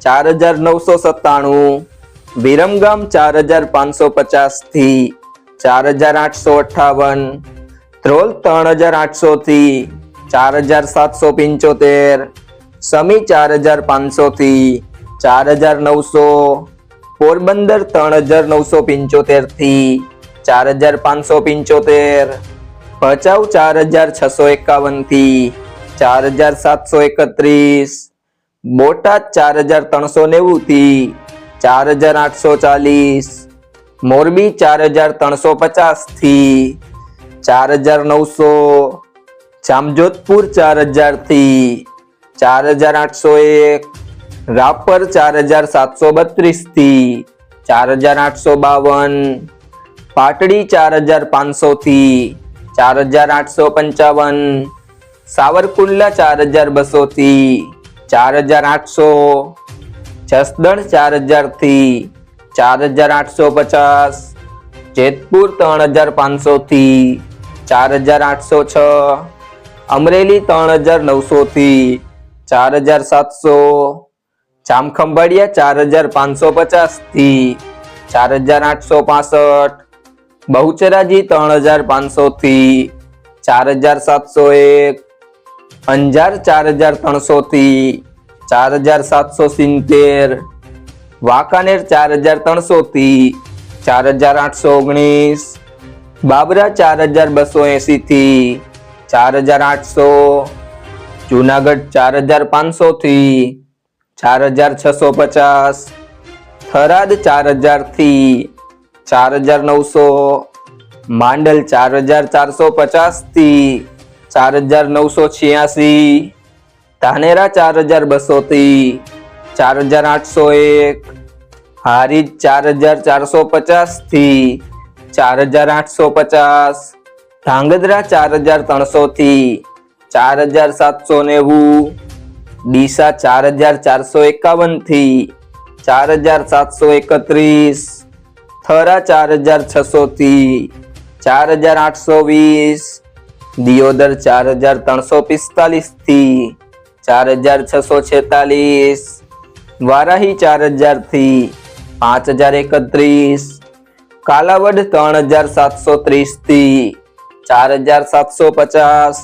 ચાર હજાર નવસો સત્તાણું વિરમગામ ચાર હજાર પાંચસો પચાસથી ચાર હજાર આઠસો અઠાવન ધ્રોલ ત્રણ હજાર આઠસો થી ચાર હજાર સાતસો પંચોતેર સમી ચાર હજાર પાંચસો થી ચાર હજાર નવસો પોરબંદર ત્રણ હજાર નવસો પંચોતેરથી ચાર હજાર પાંચસો પંચોતેર ભચાઉ ચાર હજાર છસો એકાવનથી ચાર હજાર સાતસો એકત્રીસ બોટાદ ચાર હજાર ત્રણસો નેવુંથી ચાર હજાર આઠસો ચાલીસ મોરબી ચાર હજાર ત્રણસો પચાસથી ચાર હજાર નવસો જામજોધપુર ચાર હજારથી ચાર હજાર આઠસો એક રાપર ચાર હજાર સાતસો બત્રીસથી ચાર હજાર આઠસો બાવન પાટડી ચાર હજાર પાંચસોથી ચાર હજાર આઠસો પંચાવન સાવરકુંડલા ચાર હજાર બસો થી ચાર હજાર આઠસો જસદણ ચાર હજારથી ચાર હજાર આઠસો પચાસ, જેતપુર ત્રણ હજાર પાંચસો થી ચાર હજાર આઠસો છ, અમરેલી ત્રણ હજાર નવસો થી ચાર હજાર સાતસો, જામખંભાળિયા ચાર હજાર પાંચસો પચાસથી ચાર હજાર આઠસો પાસઠ, બહુચરાજી ત્રણ હજાર પાંચસો થી ચાર હજાર સાતસો એક અંજાર ચાર હજાર ત્રણસો થી ચાર હજાર સાતસો સિત્તેર વાંકાનેર ચાર હજાર ત્રણસો થી ચાર હજાર આઠસો ઓગણીસ બાબરા ચાર હજાર બસો એસી થી ચાર હજાર આઠસો જુનાગઢ ચાર હજાર પાંચસો થી ચાર હજાર છસો પચાસ થરાદ ચાર હજારથી ચાર હજાર નવસો માંડલ ચાર હજાર ચારસો પચાસથી ચાર હજાર નવસો છ્યાસી ધાનેરા ચાર હજાર બસો થી ચાર હજાર આઠસો એક હારીજ ચાર હજાર ચારસો પચાસથી ચાર હજાર આઠસો પચાસ ધાંગધ્રા ચાર હજાર ત્રણસો થી ચાર હજાર સાતસો નેવું ડીસા ચાર હજાર ચારસો એકાવનથી ચાર હજાર સાતસો એકત્રીસ થરા ચાર હજાર છસો થી ચાર હજાર આઠસો વીસ દિયોદર ચાર હજાર ત્રણસો પિસ્તાલીસથી ચાર હજાર છસો છેતાલીસ. વારાહી ચાર હજારથી પાંચ હજાર એકત્રીસ. કાલાવડ ત્રણ હજાર સાતસો ત્રીસથી ચાર હજાર સાતસો પચાસ.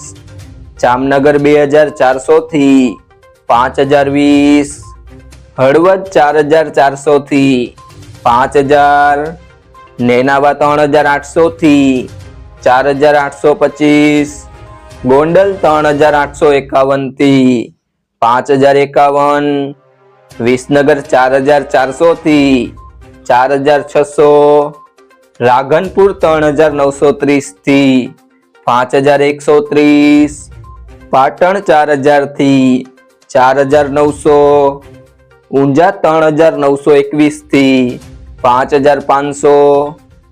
જામનગર બે હજાર ચારસો થી પાંચ હજાર વીસ. હળવદ ચાર હજાર ચારસો થી પાંચ હજાર. નેનાવા ત્રણ હજાર આઠસો થી ચાર હજાર આઠસો પચીસ, ગોંડલ ત્રણ હજાર આઠસો એકાવનથી પાંચ હજાર એકાવન, વિસનગર ચાર હજાર ચારસો થી ચાર હજાર છસો, રાઘનપુર ત્રણ હજાર નવસો ત્રીસથી પાંચ હજાર એકસો ત્રીસ, પાટણ ચાર હજારથી ચાર હજાર નવસો, ઊંઝા ત્રણ હજાર નવસો એકવીસથી પાંચ હજાર પાંચસો